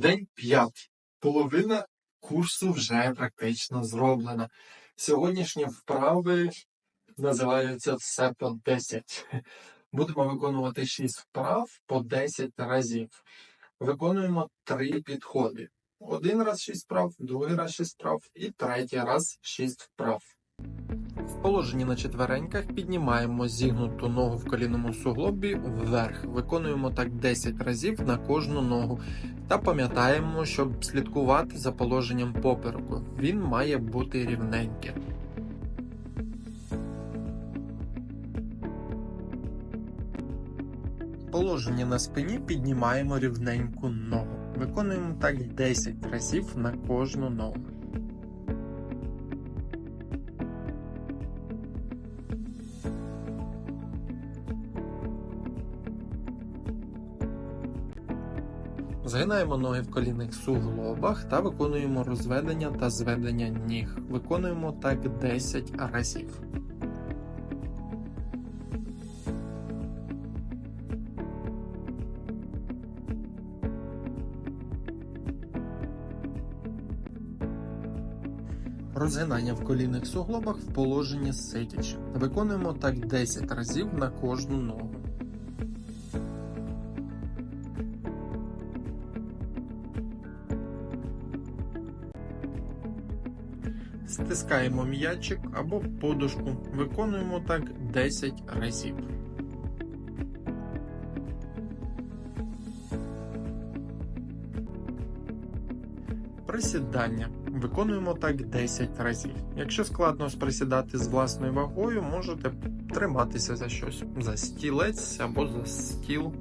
День п'ятий. Половина курсу вже практично зроблена. Сьогоднішні вправи називаються все по 10. Будемо виконувати 6 вправ по 10 разів. Виконуємо 3 підходи. Один раз 6 вправ, другий раз 6 вправ і третій раз 6 вправ. В положенні на четвереньках піднімаємо зігнуту ногу в колінному суглобі вверх. Виконуємо так 10 разів на кожну ногу. Та пам'ятаємо, щоб слідкувати за положенням попереку. Він має бути рівненьким. Положення на спині піднімаємо рівненьку ногу. Виконуємо так 10 разів на кожну ногу. Згинаємо ноги в колінних суглобах та виконуємо розведення та зведення ніг. Виконуємо так 10 разів. Розгинання в колінних суглобах в положенні сидячи. Виконуємо так 10 разів на кожну ногу. Стискаємо м'ячик або подушку. Виконуємо так 10 разів. Присідання. Виконуємо так 10 разів. Якщо складно присідати з власною вагою, можете триматися за щось, за стілець або за стіл.